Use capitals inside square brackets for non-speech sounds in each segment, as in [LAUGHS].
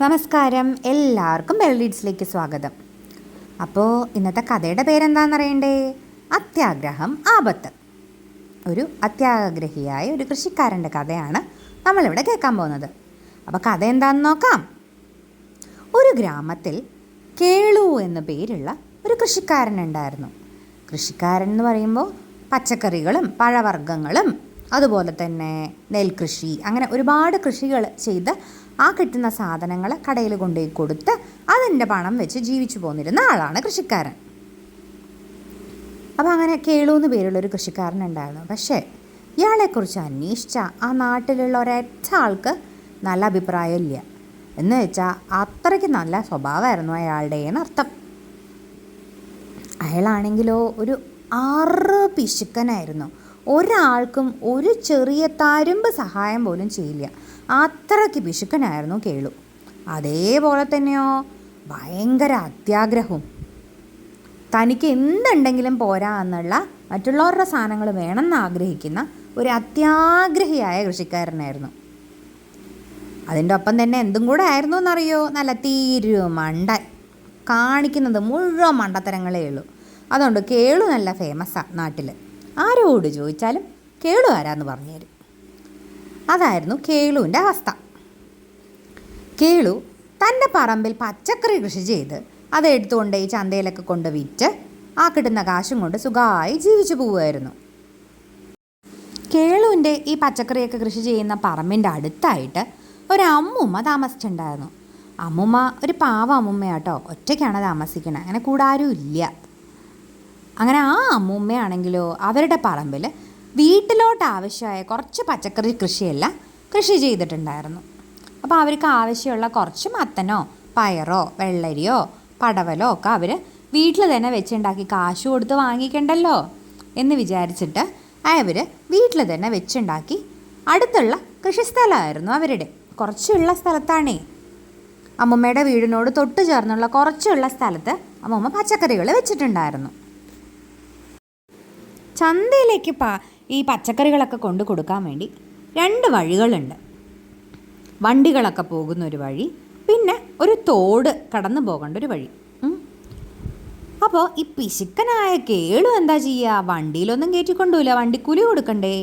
നമസ്കാരം. എല്ലാവർക്കും ബെൽഡീഡ്സിലേക്ക് സ്വാഗതം. അപ്പോൾ ഇന്നത്തെ കഥയുടെ പേരെന്താണെന്ന് അറിയണ്ടേ അത്യാഗ്രഹം ആപത്ത്. ഒരു അത്യാഗ്രഹിയായ ഒരു കൃഷിക്കാരന്റെ കഥയാണ് നമ്മളിവിടെ കേൾക്കാൻ പോകുന്നത്. അപ്പോൾ കഥ എന്താണെന്ന് നോക്കാം. ഒരു ഗ്രാമത്തിൽ കേളു എന്ന പേരുള്ള ഒരു കൃഷിക്കാരനുണ്ടായിരുന്നു കൃഷിക്കാരൻ എന്ന് പറയുമ്പോൾ പച്ചക്കറികളും പഴവർഗങ്ങളും അതുപോലെ തന്നെ നെൽകൃഷി അങ്ങനെ ഒരുപാട് കൃഷികൾ ചെയ്ത് ആ കിട്ടുന്ന സാധനങ്ങൾ കടയിൽ കൊണ്ടുപോയി കൊടുത്ത് അതിന്റെ പണം വെച്ച് ജീവിച്ചു പോന്നിരുന്ന ആളാണ് കൃഷിക്കാരൻ. അപ്പോൾ അങ്ങനെ കേളു എന്ന് പേരുള്ളൊരു കൃഷിക്കാരനുണ്ടായിരുന്നു പക്ഷേ ഇയാളെക്കുറിച്ച് അന്വേഷിച്ച ആ നാട്ടിലുള്ള ഒരൊറ്റ ആൾക്ക് നല്ല അഭിപ്രായമില്ല എന്ന് വെച്ചാൽ അത്രയ്ക്ക് നല്ല സ്വഭാവമായിരുന്നു അയാളുടെ അർത്ഥം. അയാളാണെങ്കിലോ ഒരു ആറ് പിശുക്കനായിരുന്നു. ഒരാൾക്കും ഒരു ചെറിയ തരുമ്പ് സഹായം പോലും ചെയ്യില്ല. അത്രയ്ക്ക് പിശുക്കനായിരുന്നു കേളു. അതേപോലെ തന്നെയോ? ഭയങ്കര അത്യാഗ്രഹവും. തനിക്ക് എന്തുണ്ടെങ്കിലും പോരാ എന്നുള്ള മറ്റുള്ളവരുടെ സാധനങ്ങൾ വേണമെന്ന് ആഗ്രഹിക്കുന്ന ഒരു അത്യാഗ്രഹിയായ കൃഷിക്കാരനായിരുന്നു. അതിന്റെ ഒപ്പം തന്നെ എന്തും കൂടെ ആയിരുന്നു എന്നറിയോ? നല്ല തീരു മണ്ടൻ കാണിക്കുന്നത് മുഴുവൻ മണ്ടത്തരങ്ങളേ ഉള്ളൂ. അതുകൊണ്ട് കേളു നല്ല ഫേമസാണ് നാട്ടിൽ ആരോട് ചോദിച്ചാലും കേളു ആരാന്ന് പറഞ്ഞുതരും അതായിരുന്നു കേളുവിന്റെ അവസ്ഥ. കേളു തന്റെ പറമ്പിൽ പച്ചക്കറി കൃഷി ചെയ്ത് അത് എടുത്തുകൊണ്ട് ഈ ചന്തയിലൊക്കെ കൊണ്ട് വിറ്റ് ആ കിട്ടുന്ന കാശും കൊണ്ട് സുഖമായി ജീവിച്ചു പോവുമായിരുന്നു. കേളുവിന്റെ ഈ പച്ചക്കറിയൊക്കെ കൃഷി ചെയ്യുന്ന പറമ്പിന്റെ അടുത്തായിട്ട് ഒരു താമസിച്ചിട്ടുണ്ടായിരുന്നു. അമ്മൂമ്മ ഒരു പാവ അമ്മൂമ്മയാട്ടോ ഒറ്റയ്ക്കാണ് താമസിക്കുന്നത് അങ്ങനെ കൂടാരും ഇല്ല അങ്ങനെ ആ അമ്മൂമ്മയാണെങ്കിലോ അവരുടെ പറമ്പിൽ വീട്ടിലോട്ട് ആവശ്യമായ കുറച്ച് പച്ചക്കറി കൃഷിയെല്ലാം കൃഷി ചെയ്തിട്ടുണ്ടായിരുന്നു. അപ്പോൾ അവർക്ക് ആവശ്യമുള്ള കുറച്ച് മത്തനോ പയറോ വെള്ളരിയോ പടവലോ ഒക്കെ അവർ വീട്ടിൽ തന്നെ വെച്ചുണ്ടാക്കി കാശ് കൊടുത്ത് വാങ്ങിക്കണ്ടല്ലോ എന്ന് വിചാരിച്ചിട്ട് അവർ വീട്ടിൽ തന്നെ വെച്ചുണ്ടാക്കി അടുത്തുള്ള കൃഷിസ്ഥലമായിരുന്നു അവരുടെ. കുറച്ചുള്ള സ്ഥലത്താണേ. അമ്മമ്മയുടെ വീടിനോട് തൊട്ട് ചേർന്നുള്ള കുറച്ചുള്ള സ്ഥലത്ത് അമ്മമ്മ പച്ചക്കറികൾ വെച്ചിട്ടുണ്ടായിരുന്നു. ചന്തയിലേക്ക് പ ഈ പച്ചക്കറികളൊക്കെ കൊണ്ട് കൊടുക്കാൻ വേണ്ടി രണ്ട് വഴികളുണ്ട്. വണ്ടികളൊക്കെ പോകുന്ന ഒരു വഴി പിന്നെ ഒരു തോട് കടന്നു പോകേണ്ട ഒരു വഴി. അപ്പോൾ ഈ പിശുക്കനായ കേളു എന്താ ചെയ്യുക വണ്ടിയിലൊന്നും കയറ്റിക്കൊണ്ടുമില്ല വണ്ടി കൂലി കൊടുക്കണ്ടേ?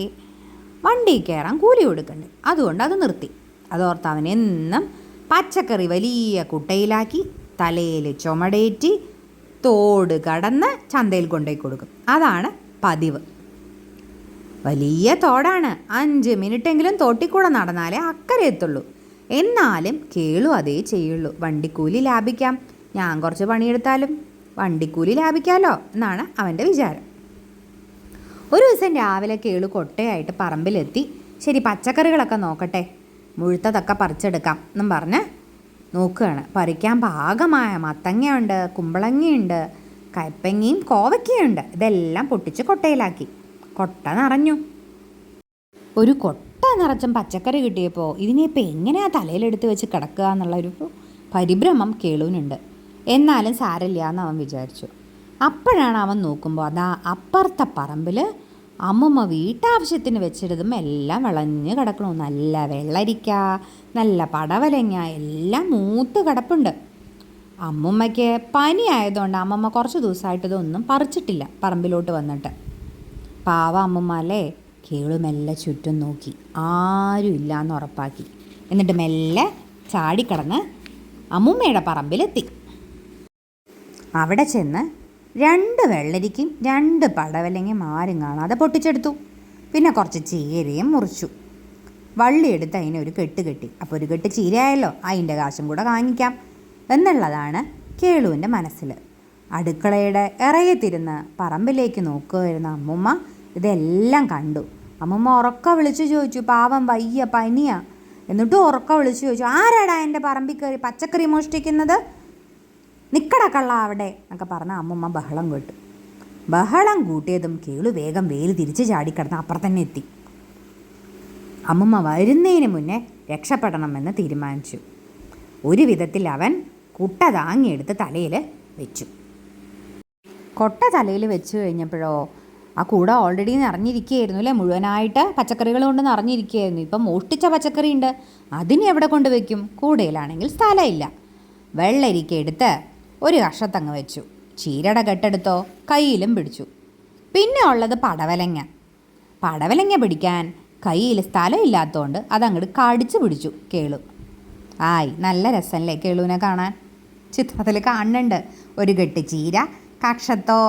വണ്ടി കയറാൻ കൂലി കൊടുക്കണ്ടേ? അതുകൊണ്ട് അത് നിർത്തി. അതോർത്ത് അവൻ എന്നും പച്ചക്കറി വലിയ കുട്ടയിലാക്കി തലയിൽ ചുമടേറ്റി തോട് കടന്ന് ചന്തയിൽ കൊണ്ടുപോയി കൊടുക്കും. അതാണ് പതിവ്. വലിയ തോടാണ്. അഞ്ച് മിനിറ്റെങ്കിലും തോട്ടിക്കൂടെ നടന്നാലേ അക്കരെ എത്തുള്ളൂ. എന്നാലും കേളു അതേ ചെയ്യുള്ളൂ. വണ്ടിക്കൂലി ലാഭിക്കാം. ഞാൻ കുറച്ച് പണിയെടുത്താലും വണ്ടിക്കൂലി ലാഭിക്കാമല്ലോ എന്നാണ് അവന്റെ വിചാരം. ഒരു ദിവസം രാവിലെ കേളു കൊട്ടയായിട്ട് പറമ്പിലെത്തി. ശരി പച്ചക്കറികളൊക്കെ നോക്കട്ടെ. മുഴുത്തതൊക്കെ പറിച്ചെടുക്കാം എന്നും പറഞ്ഞ് നോക്കുകയാണ്. പറിക്കാൻ പാകമായ മത്തങ്ങയുണ്ട് കുമ്പളങ്ങയുണ്ട് കയ്പങ്ങയും കോവയ്ക്കയുണ്ട്. ഇതെല്ലാം പൊട്ടിച്ച് കൊട്ടയിലാക്കി. കൊട്ട നിറഞ്ഞു. ഒരു കൊട്ട നിറച്ചും പച്ചക്കറി കിട്ടിയപ്പോൾ ഇതിനെയിപ്പോൾ എങ്ങനെയാ തലയിലെടുത്ത് വെച്ച് കിടക്കുക എന്നുള്ളൊരു പരിഭ്രമം കേളുവിനുണ്ട്. എന്നാലും സാരമില്ല എന്ന് അവൻ വിചാരിച്ചു. അപ്പോഴാണ് അവൻ നോക്കുമ്പോൾ അതാ അപ്പുറത്തെ പറമ്പിൽ അമ്മമ്മ വീട്ടാവശ്യത്തിന് വെച്ചിടതും എല്ലാം വിളഞ്ഞ് കിടക്കണു. നല്ല വെള്ളരിക്ക നല്ല പടവലങ്ങ എല്ലാം മൂത്ത് കിടപ്പുണ്ട്. അമ്മുമ്മയ്ക്ക് പനി ആയതുകൊണ്ട് അമ്മമ്മ കുറച്ച് ദിവസമായിട്ട് ഇതൊന്നും പറിച്ചിട്ടില്ല പറമ്പിലോട്ട് വന്നിട്ട്. പാവ അമ്മമ്മ അല്ലേ കേളു മെല്ലെ ചുറ്റും നോക്കി. ആരും ഇല്ലാന്ന് ഉറപ്പാക്കി. എന്നിട്ട് മെല്ലെ ചാടിക്കടന്ന് അമ്മുമ്മയുടെ പറമ്പിലെത്തി. അവിടെ ചെന്ന് രണ്ട് വെള്ളരിക്കും രണ്ട് പടവലങ്ങയും ആരും കാണാതെ പൊട്ടിച്ചെടുത്തു. പിന്നെ കുറച്ച് ചീരയും മുറിച്ചു. വള്ളി എടുത്ത് അതിനെ ഒരു കെട്ട് കെട്ടി. അപ്പോൾ ഒരു കെട്ട് ചീരയായല്ലോ. അതിന്റെ കാശും കൂടെ വാങ്ങിക്കാം എന്നുള്ളതാണ് കേളുവിന്റെ മനസ്സിൽ അടുക്കളയുടെ ഇറയത്തിരുന്ന് പറമ്പിലേക്ക് നോക്കുമായിരുന്ന അമ്മുമ്മ ഇതെല്ലാം കണ്ടു. അമ്മുമ്മ ഉറക്ക വിളിച്ചു ചോദിച്ചു പാവം വയ്യ പനിയാ. എന്നിട്ടും ഉറക്ക വിളിച്ചു ചോദിച്ചു ആരാടാ എന്റെ പറമ്പിൽ കയറി പച്ചക്കറി മോഷ്ടിക്കുന്നത്? നിക്കട കള്ള അവിടെ എന്നൊക്കെ പറഞ്ഞ അമ്മുമ്മ ബഹളം കേട്ടു. ബഹളം കൂട്ടിയതും കേളു വേഗം വേൽ തിരിച്ച് ചാടിക്കിടന്ന് അപ്പുറം തന്നെ എത്തി. അമ്മുമ്മ വരുന്നതിന് മുന്നേ രക്ഷപ്പെടണമെന്ന് തീരുമാനിച്ചു. ഒരു വിധത്തിൽ അവൻ കുട്ട താങ്ങിയെടുത്ത് തലയിൽ വെച്ചു. കൊട്ട തലയിൽ വെച്ച് കഴിഞ്ഞപ്പോഴോ ആ കൂട ഓൾറെഡി നിറഞ്ഞിരിക്കുകയായിരുന്നു അല്ലേ? മുഴുവനായിട്ട് പച്ചക്കറികൾ കൊണ്ട് നിറഞ്ഞിരിക്കുകയായിരുന്നു. ഇപ്പം മോഷ്ടിച്ച പച്ചക്കറി ഉണ്ട് അതിനെ എവിടെ കൊണ്ട് വയ്ക്കും കൂടയിലാണെങ്കിൽ സ്ഥലമില്ല. വെള്ളരിക്ക എടുത്ത് ഒരു കഷത്തങ്ങ് വെച്ചു. ചീരട കെട്ടെടുത്തോ? കയ്യിലും പിടിച്ചു. പിന്നെ ഉള്ളത് പടവലങ്ങ. പടവലങ്ങ പിടിക്കാൻ കയ്യിൽ സ്ഥലമില്ലാത്തതുകൊണ്ട് അതങ്ങോട്ട് കടിച്ചു പിടിച്ചു കേളു. ആയി നല്ല രസമല്ലേ കേളുവിനെ കാണാൻ? ചിത്രത്തിൽ കാണുന്നുണ്ട്. ഒരു കെട്ട് ചീര കക്ഷത്തോ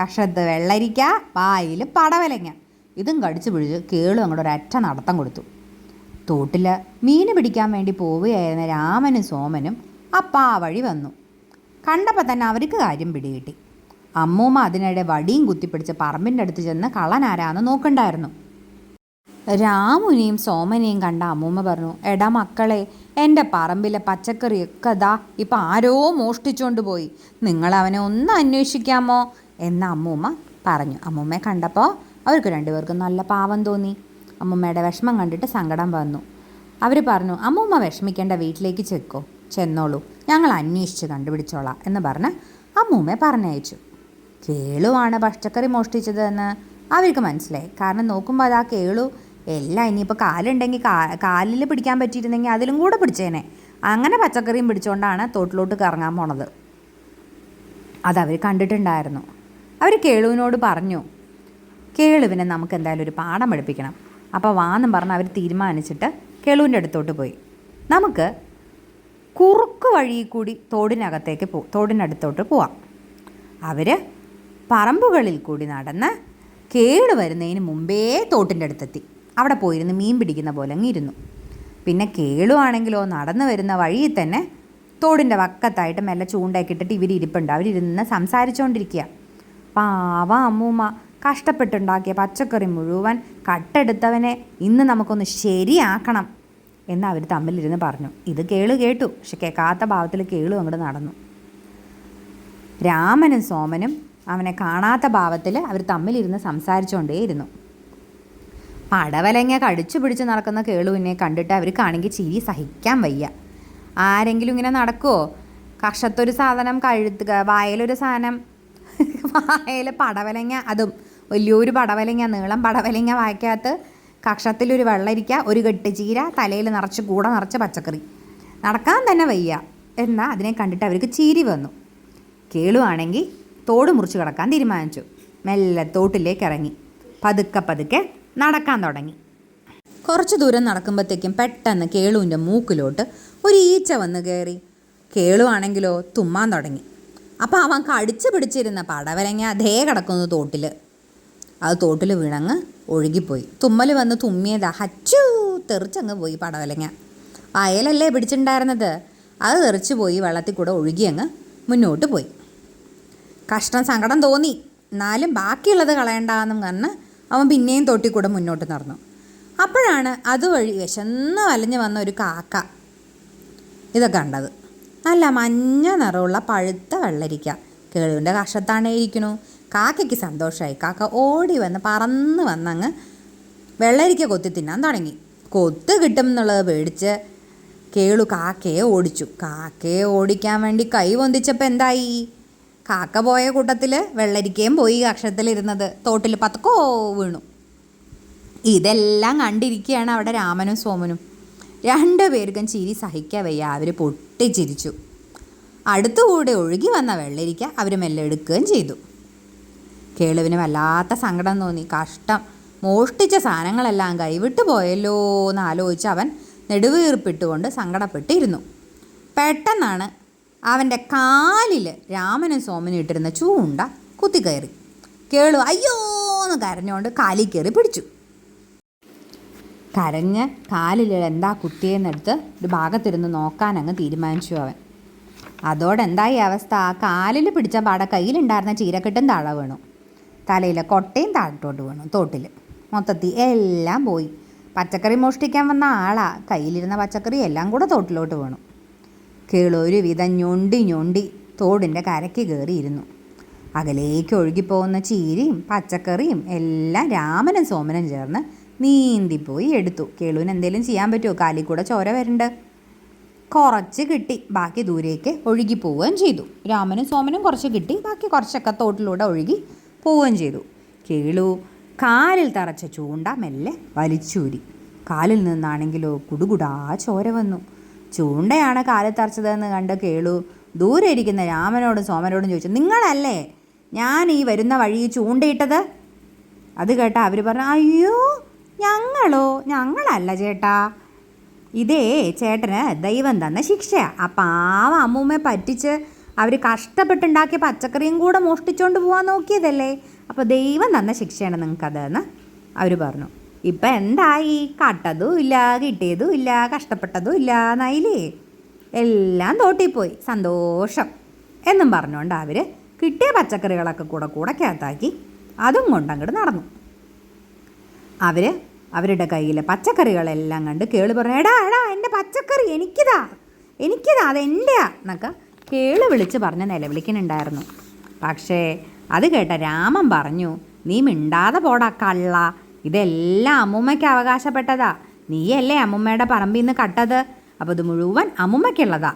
കക്ഷത്ത് വെള്ളരിക്ക വായിൽ പടവലങ്ങ. ഇതും കടിച്ചു പിടിച്ച് കേളു അങ്ങോട്ട് ഒരറ്റ നടത്തം കൊടുത്തു. തോട്ടിൽ മീൻ പിടിക്കാൻ വേണ്ടി പോവുകയായിരുന്ന രാമനും സോമനും അപ്പാ വഴി വന്നു. കണ്ടപ്പോൾ തന്നെ അവർക്ക് കാര്യം പിടികിട്ടി. അമ്മൂമ്മ അതിനിടെ വടിയും കുത്തിപ്പിടിച്ച് പറമ്പിന്റെ അടുത്ത് ചെന്ന് കള്ളനാരാന്ന് നോക്കണ്ടായിരുന്നു. രാമുനെയും സോമനെയും കണ്ട അമ്മൂമ്മ പറഞ്ഞു എടാ മക്കളെ എന്റെ പറമ്പിലെ പച്ചക്കറിയൊക്കെ ദാ ഇപ്പം ആരോ മോഷ്ടിച്ചുകൊണ്ട് പോയി. നിങ്ങൾ അവനെ ഒന്ന് അന്വേഷിക്കാമോ? എന്ന് അമ്മൂമ്മ പറഞ്ഞു. അമ്മൂമ്മയെ കണ്ടപ്പോൾ അവർക്ക് രണ്ടുപേർക്കും നല്ല പാവം തോന്നി. അമ്മൂമ്മയുടെ വിഷമം കണ്ടിട്ട് സങ്കടം വന്നു. അവർ പറഞ്ഞു അമ്മൂമ്മ വിഷമിക്കേണ്ട വീട്ടിലേക്ക് ചെക്കോ. ചെന്നോളൂ. ഞങ്ങൾ അന്വേഷിച്ച് കണ്ടുപിടിച്ചോളാം. എന്ന് പറഞ്ഞ് അമ്മൂമ്മയെ പറഞ്ഞയച്ചു. കേളുവാണ് പച്ചക്കറി മോഷ്ടിച്ചതെന്ന് അവർക്ക് മനസ്സിലായി. കാരണം നോക്കുമ്പോൾ അത് ആ കേളു എല്ലാം ഇനിയിപ്പോൾ കാലുണ്ടെങ്കിൽ കാലിൽ പിടിക്കാൻ പറ്റിയിരുന്നെങ്കിൽ അതിലും കൂടെ പിടിച്ചേനെ. അങ്ങനെ പച്ചക്കറിയും പിടിച്ചുകൊണ്ടാണ് തോട്ടിലോട്ട് കറങ്ങാൻ പോണത്. അതവർ കണ്ടിട്ടുണ്ടായിരുന്നു. അവർ കേളുവിനോട് പറഞ്ഞു കേളുവിനെ നമുക്ക് എന്തായാലും ഒരു പാഠം പഠിപ്പിക്കണം. അപ്പോൾ വാന്നും പറഞ്ഞ് അവർ തീരുമാനിച്ചിട്ട് കേളുവിന്റെ അടുത്തോട്ട് പോയി. നമുക്ക് കുറുക്ക് വഴി കൂടി തോടിനകത്തേക്ക് പോ തോടിനടുത്തോട്ട് പോവാം. അവർ പറമ്പുകളിൽ കൂടി നടന്ന് കേട് വരുന്നതിന് മുമ്പേ തോട്ടിന്റെ അടുത്തെത്തി. അവിടെ പോയിരുന്ന് മീൻ പിടിക്കുന്ന പോലെ അങ്ങിരുന്നു പിന്നെ കേളുവാണെങ്കിലോ നടന്നു വരുന്ന വഴിയിൽ തന്നെ തോടിന്റെ വക്കത്തായിട്ട് മെല്ലെ ചൂണ്ടയൊക്കെ ഇട്ടിട്ട് ഇവർ ഇരിപ്പുണ്ട്. അവരിരുന്ന് സംസാരിച്ചുകൊണ്ടിരിക്കുക പാവ അമ്മൂമ്മ കഷ്ടപ്പെട്ടുണ്ടാക്കിയ പച്ചക്കറി മുഴുവൻ കട്ടെടുത്തവനെ ഇന്ന് നമുക്കൊന്ന് ശരിയാക്കണം എന്ന് അവർ തമ്മിലിരുന്ന് പറഞ്ഞു. ഇത് കേളു കേട്ടു. പക്ഷെ കേൾക്കാത്ത ഭാവത്തിൽ കേളു അങ്ങോട്ട് നടന്നു. രാമനും സോമനും അവനെ കാണാത്ത ഭാവത്തിൽ അവർ തമ്മിലിരുന്ന് സംസാരിച്ചുകൊണ്ടേയിരുന്നു പടവലങ്ങ കടിച്ചു പിടിച്ച് നടക്കുന്ന കേളുവിനെ കണ്ടിട്ട് അവർക്കാണെങ്കിൽ ചിരി സഹിക്കാൻ വയ്യ. ആരെങ്കിലും ഇങ്ങനെ നടക്കുമോ കഷത്തൊരു സാധനം കഴുത്തുക വായലൊരു സാധനം. [LAUGHS] വായൽ പടവലങ്ങ അതും വലിയൊരു പടവലങ്ങ നീളം പടവലങ്ങ വായ്ക്കകത്ത് കക്ഷത്തിലൊരു വെള്ളരിക്ക ഒരു കെട്ട് ചീര തലയിൽ നിറച്ച് കൂടെ നിറച്ച് പച്ചക്കറി. നടക്കാൻ തന്നെ വയ്യ. എന്നാൽ അതിനെ കണ്ടിട്ട് അവർക്ക് ചീരി വന്നു. കേളുവാണെങ്കിൽ തോട് മുറിച്ച് കിടക്കാൻ തീരുമാനിച്ചു. മെല്ലെ തോട്ടിലേക്ക് ഇറങ്ങി. പതുക്കെ പതുക്കെ നടക്കാൻ തുടങ്ങി. കുറച്ച് ദൂരം നടക്കുമ്പോഴത്തേക്കും പെട്ടെന്ന് കേളുവിന്റെ മൂക്കിലോട്ട് ഒരു ഈച്ച വന്ന് കയറി. കേളുവാണെങ്കിലോ തുമ്മാൻ തുടങ്ങി. അപ്പോൾ അവൻ കടിച്ചു പിടിച്ചിരുന്ന പടവരങ്ങ അതേ കിടക്കുന്നു തോട്ടിൽ അത് തോട്ടിൽ വിണങ്ങ് ഒഴുകിപ്പോയി. തുമ്മൽ വന്ന് തുമ്മിയതാ. ഹച്ചു തെറിച്ചങ്ങ് പോയി പടവലങ്ങ. വയലല്ലേ പിടിച്ചിട്ടുണ്ടായിരുന്നത്? അത് തെറിച്ച് പോയി വെള്ളത്തിൽ കൂടെ ഒഴുകിയങ്ങ് മുന്നോട്ട് പോയി. കഷ്ടം സങ്കടം തോന്നി. എന്നാലും ബാക്കിയുള്ളത് കളയണ്ടെന്നും പറഞ്ഞ് അവൻ പിന്നെയും തോട്ടി കൂടെ മുന്നോട്ട് നടന്നു. അപ്പോഴാണ് അതുവഴി വിശന്ന് വലഞ്ഞു വന്ന ഒരു കാക്ക ഇതൊക്കെ കണ്ടത്. നല്ല മഞ്ഞ നിറമുള്ള പഴുത്ത വെള്ളരിക്ക. കേളുവിന്റെ കഷത്താണേ ഇരിക്കണു. കാക്കയ്ക്ക് സന്തോഷമായി കാക്ക ഓടി വന്ന് പറന്ന് വന്നങ്ങ് വെള്ളരിക്ക കൊത്തി തിന്നാൻ തുടങ്ങി. കൊത്ത് കിട്ടും എന്നുള്ളത് പേടിച്ച് കേളു കാക്കയെ ഓടിച്ചു. കാക്കയെ ഓടിക്കാൻ വേണ്ടി കൈ പൊന്തിച്ചപ്പോൾ എന്തായി? കാക്ക പോയ കൂട്ടത്തിൽ വെള്ളരിക്കയും പോയി ഇരുന്നത് തോട്ടിൽ പത്തക്കോ വീണു. ഇതെല്ലാം കണ്ടിരിക്കുകയാണ് അവിടെ രാമനും സോമനും. രണ്ടു പേർക്കും ചിരി സഹിക്കാൻ വയ്യ. അവർ പൊട്ടിച്ചിരിച്ചു. അടുത്തുകൂടെ ഒഴുകി വന്ന വെള്ളരിക്ക അവർ മെല്ലെ എടുക്കുകയും ചെയ്തു. കേളുവിന് വല്ലാത്ത സങ്കടം തോന്നി. കഷ്ടം. മോഷ്ടിച്ച സാധനങ്ങളെല്ലാം കൈവിട്ടു പോയല്ലോ എന്ന് ആലോചിച്ച് അവൻ നെടുവീർപ്പിട്ടുകൊണ്ട് സങ്കടപ്പെട്ടിരുന്നു. പെട്ടെന്നാണ് അവന്റെ കാലിൽ രാമനും സോമനും ഇട്ടിരുന്ന ചൂണ്ട കുത്തിക്കയറി കേളു അയ്യോ എന്ന് കരഞ്ഞുകൊണ്ട് കാലിൽ കയറി പിടിച്ചു. കരഞ്ഞ് കാലിൽ എന്താ കുത്തിയെന്നെടുത്ത് ഒരു ഭാഗത്തിരുന്ന് നോക്കാൻ അങ്ങ് തീരുമാനിച്ചു അവൻ. അതോടെ എന്തായി അവസ്ഥ? ആ കാലിൽ പിടിച്ച പാട കയ്യിലുണ്ടായിരുന്ന ചീരക്കെട്ടും താഴെ വീണു. തലയിലെ കൊട്ടയും താഴോട്ട് വീണു തോട്ടിൽ മൊത്തത്തിൽ എല്ലാം പോയി. പച്ചക്കറി മോഷ്ടിക്കാൻ വന്ന ആളാ. കയ്യിലിരുന്ന പച്ചക്കറി എല്ലാം കൂടെ തോട്ടിലോട്ട് വീണു. കേളൊരു വിധം ഞൊണ്ടി ഞൊണ്ടി തോടിന്റെ കരയ്ക്ക് കയറിയിരുന്നു. അകലേക്ക് ഒഴുകിപ്പോകുന്ന ചീരയും പച്ചക്കറിയും എല്ലാം രാമനും സോമനും ചേർന്ന് നീന്തിപ്പോയി എടുത്തു. കേളുവിന് എന്തെങ്കിലും ചെയ്യാൻ പറ്റുമോ? കാലിൽ കൂടെ ചോര വരണ്ട്. കുറച്ച് കിട്ടി. ബാക്കി ദൂരേക്ക് ഒഴുകി പോവുകയും ചെയ്തു. രാമനും സോമനും കുറച്ച് കിട്ടി. ബാക്കി കുറച്ചൊക്കെ തോട്ടിലൂടെ ഒഴുകി പോവുകയും ചെയ്തു. കേളു കാലിൽ തറച്ച ചൂണ്ട മെല്ലെ വലിച്ചൂരി. കാലിൽ നിന്നാണെങ്കിലോ കുടുകുടാ ചോര വന്നു. ചൂണ്ടയാണ് കാലത്തറച്ചതെന്ന് കണ്ട് കേളു. ദൂരെ ഇരിക്കുന്ന രാമനോടും സോമനോടും ചോദിച്ചു നിങ്ങളല്ലേ ഞാൻ ഈ വരുന്ന വഴി ചൂണ്ടയിട്ടത്? അത് കേട്ടാ അവർ പറഞ്ഞു അയ്യോ ഞങ്ങളോ? ഞങ്ങളല്ല ചേട്ടാ. ഇതേ ചേട്ടന് ദൈവം തന്ന ശിക്ഷയാണ് ആ പാവ അമ്മൂമ്മയെ പറ്റിച്ച് അവർ കഷ്ടപ്പെട്ടുണ്ടാക്കിയ പച്ചക്കറിയും കൂടെ മോഷ്ടിച്ചുകൊണ്ട് പോകാൻ നോക്കിയതല്ലേ? അപ്പോൾ ദൈവം തന്ന ശിക്ഷയാണ് നിങ്ങൾക്കതെന്ന് അവർ പറഞ്ഞു. ഇപ്പം എന്തായി? കട്ടതും ഇല്ല കിട്ടിയതും ഇല്ല കഷ്ടപ്പെട്ടതും ഇല്ല എന്നായില്ലേ? എല്ലാം തോട്ടിപ്പോയി. സന്തോഷം. എന്നും പറഞ്ഞുകൊണ്ട് അവർ കിട്ടിയ പച്ചക്കറികളൊക്കെ കൂടെ കൂടക്കകത്താക്കി അതും കൊണ്ടങ്ങോട്ട് നടന്നു. അവർ അവരുടെ കയ്യിലെ പച്ചക്കറികളെല്ലാം കണ്ട് കേൾ പറഞ്ഞു എടാ എടാ എന്റെ പച്ചക്കറി എനിക്കിതാ എനിക്കിതാ അതെന്റെയാ എന്നൊക്കെ കേൾ വിളിച്ച് പറഞ്ഞ് നിലവിളിക്കുന്നുണ്ടായിരുന്നു. പക്ഷേ അത് കേട്ട രാമൻ പറഞ്ഞു നീ മിണ്ടാതെ പോടാ കള്ള ഇതെല്ലാം അമ്മൂമ്മയ്ക്ക് അവകാശപ്പെട്ടതാ. നീയല്ലേ അമ്മൂമ്മയുടെ പറമ്പിൽ നിന്ന് കട്ടത്? അപ്പോൾ ഇത് മുഴുവൻ അമ്മൂമ്മയ്ക്കുള്ളതാ.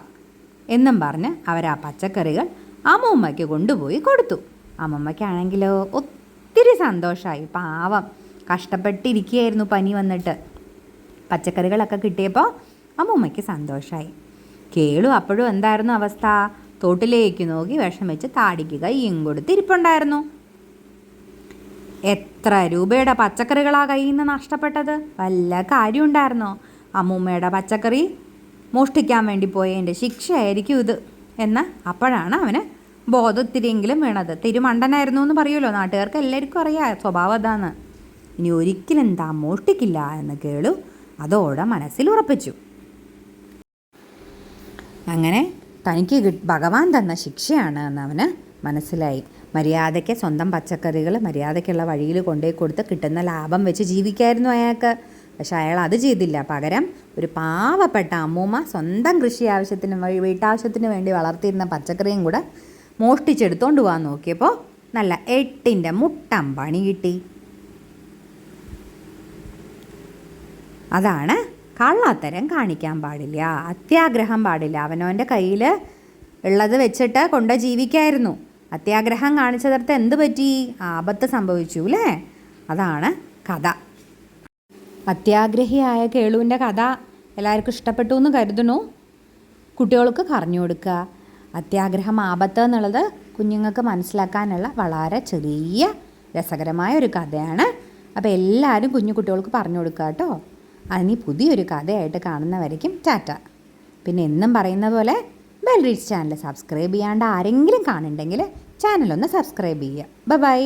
എന്നും പറഞ്ഞ് അവർ ആ പച്ചക്കറികൾ അമ്മൂമ്മയ്ക്ക് കൊണ്ടുപോയി കൊടുത്തു. അമ്മൂമ്മയ്ക്കാണെങ്കിലോ ഒത്തിരി സന്തോഷമായി പാവം. കഷ്ടപ്പെട്ടിരിക്കുകയായിരുന്നു പനി വന്നിട്ട്. പച്ചക്കറികളൊക്കെ കിട്ടിയപ്പോൾ അമ്മൂമ്മയ്ക്ക് സന്തോഷമായി കേളു അപ്പോഴും എന്തായിരുന്നു അവസ്ഥ? തോട്ടിലേക്ക് നോക്കി വിഷം വെച്ച് താടിക്കുക കൈയും കൊടുത്ത് എത്ര രൂപയുടെ പച്ചക്കറികളാ കയ്യിൽ നിന്ന് നഷ്ടപ്പെട്ടത്? വല്ല കാര്യമുണ്ടായിരുന്നോ? അമ്മൂമ്മയുടെ പച്ചക്കറി മോഷ്ടിക്കാൻ വേണ്ടി പോയതിന്റെ ശിക്ഷയായിരിക്കും ഇത്. എന്ന് അപ്പോഴാണ് അവന് ബോധത്തിരിയെങ്കിലും വീണത്. തിരുമണ്ടനായിരുന്നു എന്ന് പറയുമല്ലോ നാട്ടുകാർക്ക് എല്ലാവർക്കും അറിയാം സ്വഭാവം അതാണ് ഇനി ഒരിക്കലും താൻ മോഷ്ടിക്കില്ല എന്ന് കേളു. അതോടെ മനസ്സിൽ ഉറപ്പിച്ചു. അങ്ങനെ തനിക്ക് ഭഗവാൻ തന്ന ശിക്ഷയാണ് എന്ന് അവന് മനസ്സിലായി. മര്യാദയ്ക്ക് സ്വന്തം പച്ചക്കറികൾ മര്യാദയ്ക്കുള്ള വഴിയിൽ കൊണ്ടുപോയി കൊടുത്ത് കിട്ടുന്ന ലാഭം വെച്ച് ജീവിക്കായിരുന്നു അയാൾക്ക്. പക്ഷെ അയാൾ അത് ചെയ്തില്ല. പകരം ഒരു പാവപ്പെട്ട അമ്മൂമ്മ സ്വന്തം കൃഷി ആവശ്യത്തിന് വീട്ടാവശ്യത്തിന് വേണ്ടി വളർത്തിയിരുന്ന പച്ചക്കറിയും കൂടെ മോഷ്ടിച്ചെടുത്തുകൊണ്ട് പോകാൻ നോക്കിയപ്പോൾ നല്ല എട്ടിന്റെ മുട്ടം പണി കിട്ടി. അതാണ് കള്ളത്തരം കാണിക്കാൻ പാടില്ല. അത്യാഗ്രഹം പാടില്ല. അവനവന്റെ കയ്യിൽ ഉള്ളത് വെച്ചിട്ട് കൊണ്ട് ജീവിക്കായിരുന്നു. അത്യാഗ്രഹം കാണിച്ചതർത്ത് എന്ത് പറ്റി? ആപത്ത് സംഭവിച്ചു അല്ലേ അതാണ് കഥ. അത്യാഗ്രഹിയായ കേളുവിന്റെ കഥ എല്ലാവർക്കും ഇഷ്ടപ്പെട്ടു എന്ന് കരുതുന്നു. കുട്ടികൾക്ക് പറഞ്ഞു കൊടുക്കുക. അത്യാഗ്രഹം ആപത്ത് എന്നുള്ളത് കുഞ്ഞുങ്ങൾക്ക് മനസ്സിലാക്കാനുള്ള വളരെ ചെറിയ രസകരമായ ഒരു കഥയാണ്. അപ്പോൾ എല്ലാവരും കുഞ്ഞു കുട്ടികൾക്ക് പറഞ്ഞു കൊടുക്കുക കേട്ടോ. അതിനി പുതിയൊരു കഥയായിട്ട് കാണുന്നവരേക്കും ടാറ്റ. പിന്നെ എന്നും പറയുന്ന പോലെ ബെൽ റീച്ച് ചാനൽ സബ്സ്ക്രൈബ് ചെയ്യാണ്ട് ആരെങ്കിലും കാണുന്നുണ്ടെങ്കിൽ ചാനലൊന്ന് സബ്സ്ക്രൈബ് ചെയ്യുക. ബൈ